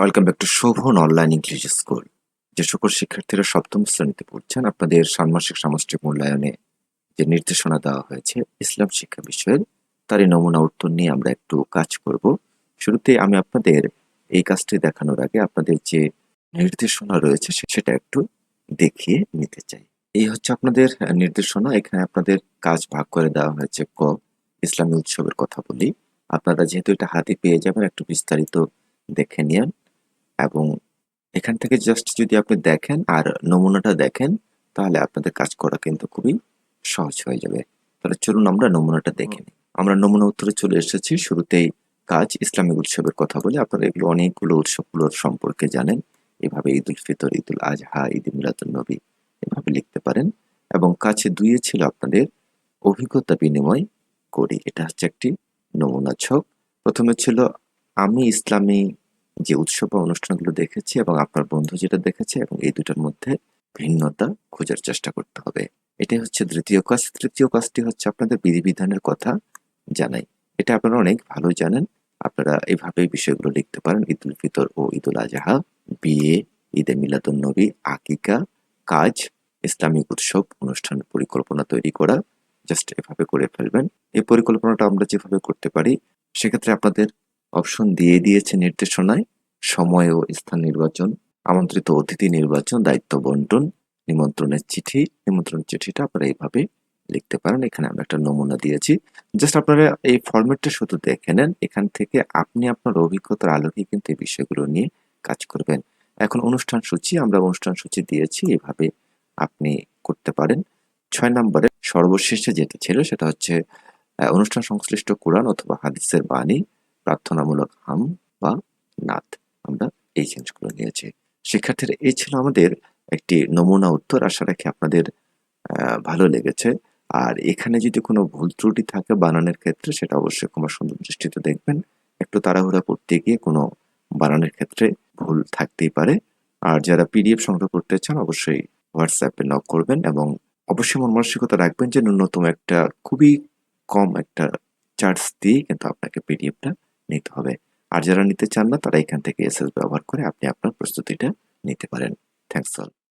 Welcome back to Shobhan online English school. যে সকল শিক্ষার্থীরা সপ্তম শ্রেণীতে পড়ছেন, আপনাদের ষান্মাসিক সামষ্টিক মূল্যায়নে যে নির্দেশনা দেওয়া হয়েছে ইসলাম শিক্ষা বিষয়ের, তারই নমুনা উত্তর নিয়ে আমরা একটু কাজ করব। শুরুতে আমি আপনাদের এই কাজটি দেখানোর আগে আপনাদের যে নির্দেশনা রয়েছে সেটা একটু দেখিয়ে নিতে চাই। এই হচ্ছে আপনাদের নির্দেশনা। এখানে আপনাদের কাজ ভাগ করে দেওয়া হয়েছে ক, ইসলামী উৎসবের কথা বলি। আপনারা যেহেতু এটা হাতে পেয়ে যাবেন, একটু বিস্তারিত দেখে নিন। এবং এখান থেকে জাস্ট যদি আপনি দেখেন আর নমুনাটা দেখেন তাহলে আপনাদের কাজ করা কিন্তু খুবই সহজ হয়ে যাবে। তাহলে চলুন আমরা নমুনাটা দেখে নিই। আমরা নমুনা উত্তরে চলে এসেছি। শুরুতেই কাজ ইসলামিক উৎসবের কথা বলি। আপনারা এগুলো অনেকগুলো উৎসবগুলোর সম্পর্কে জানেন। এভাবে ঈদ উল ফিতর ঈদ উল আজহা ঈদ মিলাদুল নবী এভাবে লিখতে পারেন। এবং কাছে দুইয়ে ছিল আপনাদের অভিজ্ঞতা বিনিময় করি। এটা হচ্ছে একটি নমুনা ছক। প্রথমে ছিল আমি ইসলামী যে উৎসব বা অনুষ্ঠানগুলো দেখেছি এবং আপনার বন্ধু যেটা দেখেছে এবং এই দুটার মধ্যে ভিন্নতা খোঁজার চেষ্টা করতে হবে। এটাই হচ্ছে তৃতীয় কাজ। তৃতীয় কাজটি হচ্ছে আপনাদের বিধিবিধানের কথা জানাই। এটা আপনারা অনেক ভালো জানেন। আপনারা এইভাবে বিষয়গুলো লিখতে পারেন। ঈদ উল ফিতর ও ঈদ উল আজহা, বিয়ে, ঈদে মিলাদুন নবী, আকিকা, কাজ, ইসলামিক উৎসব, অনুষ্ঠান পরিকল্পনা তৈরি করা, জাস্ট এভাবে করে ফেলবেন। এই পরিকল্পনাটা আমরা যেভাবে করতে পারি, সেক্ষেত্রে আপনাদের অপশন দিয়ে দিয়েছে নির্দেশনায়। সময় ও স্থান নির্বাচন, আমন্ত্রিত অতিথি নির্বাচন, দায়িত্ব বন্টন, নিমন্ত্রণের চিঠি। নিমন্ত্রণ চিঠিটা আপনারা এইভাবে লিখতে পারেন। এখানে আমরা একটা নমুনা দিয়েছি। জাস্ট আপনারা এই ফরম্যাটটা শুধু দেখে নেন। এখান থেকে আপনি আপনার অভিজ্ঞতার আলোকে কিন্তু এই বিষয়গুলো নিয়ে কাজ করবেন। এখন অনুষ্ঠান সূচি, আমরা অনুষ্ঠান সূচি দিয়েছি। এভাবে আপনি করতে পারেন। ছয় নম্বরে সর্বশেষে যেটা ছিল সেটা হচ্ছে অনুষ্ঠান সংশ্লিষ্ট কোরআন অথবা হাদিসের বাণী। প্রার্থনামূলক হাম বা নাথ আমরা এই চেঞ্জগুলো নিয়েছি। শিক্ষার্থীরা, এই ছিল আমাদের একটি নমুনা উত্তর। আশা রাখি আপনাদের ভালো লেগেছে। আর এখানে যদি কোনো ভুল ত্রুটি থাকে বানানের ক্ষেত্রে, সেটা অবশ্যই ক্ষমা সুন্দর দৃষ্টিতে দেখবেন। একটু তাড়াহুড়া করতে গিয়ে কোনো বানানের ক্ষেত্রে ভুল থাকতেই পারে। আর যারা পিডিএফ সংগ্রহ করতে চান, অবশ্যই হোয়াটসঅ্যাপে নক করবেন এবং অবশ্যই মন মানসিকতা রাখবেন যে ন্যূনতম একটা খুবই কম একটা চার্জ দিয়ে কিন্তু আপনাকে পিডিএফটা নিতে হবে। আর যারা নিতে চান না, তারা এখান থেকে এসএস ব্যবহার করে আপনি আপনার প্রস্তুতিটা নিতে পারেন। Thanks all